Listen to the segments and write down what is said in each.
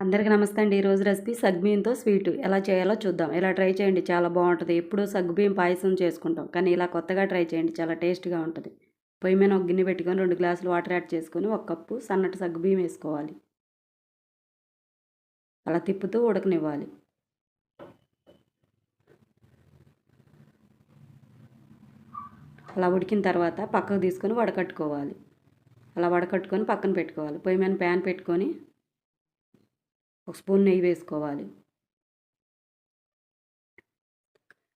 అందరికీ నమస్తే అండి. ఈరోజు రెసిపీ సగ్బియ్యంతో స్వీట్. ఎలా చేయాలో చూద్దాం. ఇలా ట్రై చేయండి. చాలా బాగుంటుంది. ఎప్పుడూ సగ్గుబియ్యం పాయసం చేసుకుంటాం. కానీ ఇలా కొత్తగా ట్రై చేయండి. చాలా టేస్ట్గా ఉంటుంది. పొయ్యి మీద ఒక గిన్నె పెట్టుకొని రెండు గ్లాసులు వాటర్ యాడ్ చేసుకొని ఒక కప్పు సన్నటి సగ్గుబియ్యం వేసుకోవాలి. అలా తిప్పుతూ ఉడకనివ్వాలి. అలా ఉడికిన తర్వాత పక్కకు తీసుకొని వడకట్టుకోవాలి. అలా వడకట్టుకొని పక్కన పెట్టుకోవాలి. పొయ్యి మీద ప్యాన్ పెట్టుకొని ఒక స్పూన్ నెయ్యి వేసుకోవాలి.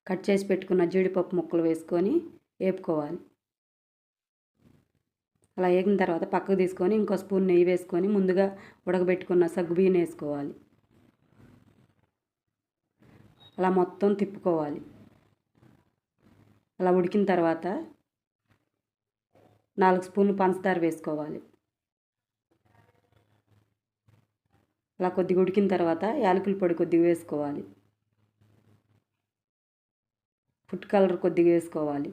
కట్ చేసి పెట్టుకున్న జీడిపప్పు ముక్కలు వేసుకొని వేపుకోవాలి. అలా వేగిన తర్వాత పక్కకు తీసుకొని ఇంకో స్పూన్ నెయ్యి వేసుకొని ముందుగా ఉడకబెట్టుకున్న సగ్గుబియ్యం వేసుకోవాలి. అలా మొత్తం తిప్పుకోవాలి. అలా ఉడికిన తర్వాత నాలుగు స్పూన్లు పంచదార వేసుకోవాలి. అలా కొద్దిగా ఉడికిన తర్వాత యాలకుల పొడి కొద్దిగా వేసుకోవాలి. ఫుడ్ కలర్ కొద్దిగా వేసుకోవాలి.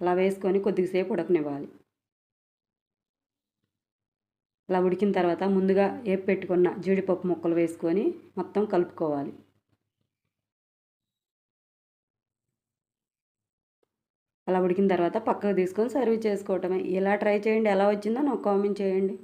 అలా వేసుకొని కొద్దిసేపు ఉడకనివ్వాలి. అలా ఉడికిన తర్వాత ముందుగా ఏపు పెట్టుకున్న జీడిపప్పు ముక్కలు వేసుకొని మొత్తం కలుపుకోవాలి. అలా ఉడికిన తర్వాత పక్కకు తీసుకొని సర్వ్ చేసుకోవటమే. ఇలా ట్రై చేయండి. ఎలా వచ్చిందో నాకు కామెంట్ చేయండి.